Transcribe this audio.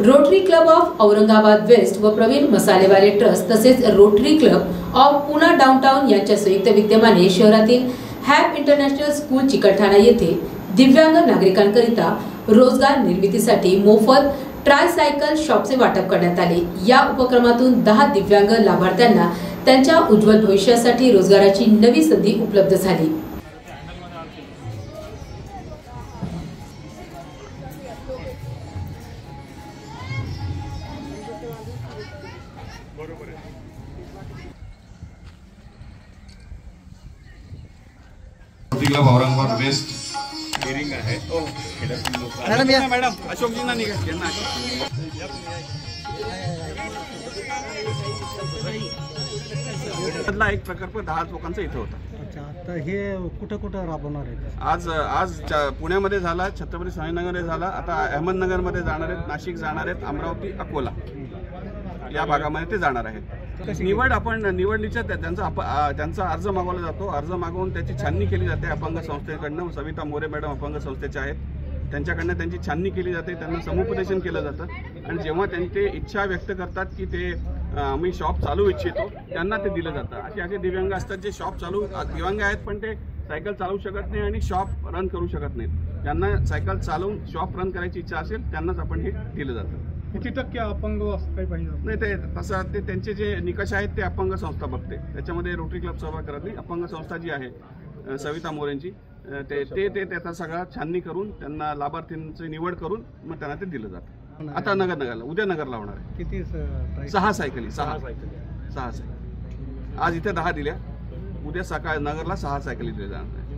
Rotary club of Aurangabad west व Pravin मसालेवाले trust तसेच rotary club of Poona downtown यांच्या संयुक्त विद्यमाने शहरातील हॅप इंटरनॅशनल स्कूल चिकलठाणा येथे दिव्यांग नागरिकांकरिता रोजगार निर्मितीसाठी मोफत ट्रायसायकल शॉपचे वाटप करण्यात आले. या उपक्रमातून दहा दिव्यांग लाभार्थ्यांना त्यांच्या उज्ज्वल भविष्यासाठी रोजगाराची नवी संधी उपलब्ध झाली. क्लब औरंगाबाद वेस्ट हिअरिंग आहे. मॅडम, या. मॅडम अशोकजींना निघा. एक प्रकल्प दहा लोकांचा इथं होता. अच्छा तर हे कुठं कुठं राबवणार आहे आज आज च- पुण्यामध्ये झाला छत्रपती संभाजीनगरमध्ये झाला आता अहमदनगरमध्ये जाणार आहेत नाशिक जाणार आहेत अमरावती अकोला. या भागामध्ये ते जाणार आहेत. निवड आपण निवडणीच्या त्यांचा त्यांचा अर्ज मागवला जातो. अर्ज मागवून त्याची छाननी केली जाते अपंग संस्थेकडनं. सविता मोरे मॅडम अपंग संस्थेच्या आहेत. त्यांच्याकडनं त्यांची छाननी केली जाते. त्यांना समुपदेशन केलं जातं. आणि जेव्हा त्यांनी ते इच्छा व्यक्त करतात की ते आम्ही शॉप चालू इच्छितो त्यांना ते दिलं जातं. असे असे दिव्यांग असतात जे शॉप चालू दिव्यांग आहेत पण ते सायकल चालवू शकत नाही आणि शॉप रन करू शकत नाहीत. ज्यांना सायकल चालवून शॉप रन करायची इच्छा असेल त्यांनाच आपण हे दिलं जातं. किती टक्के अपंग असं काही पाहिजे नाही ते तसं ते त्यांचे जे निकष आहेत ते अपंग संस्था बघते. त्याच्यामध्ये रोटरी क्लब सहभाग करत नाही. अपंग संस्था जी आहे सविता मोरेंची ते ते ते त्याचा सगळा छाननी करून त्यांना लाभार्थींची निवड करून मग त्यांना ते दिलं जातं. आता नगर नगरला उद्या नगरला होणार आहे. किती? सहा सायकली सहा. सहा सायकली. आज इथे दहा दिल्या. उद्या सकाळ नगरला सहा सायकली दिल्या जाणार आहे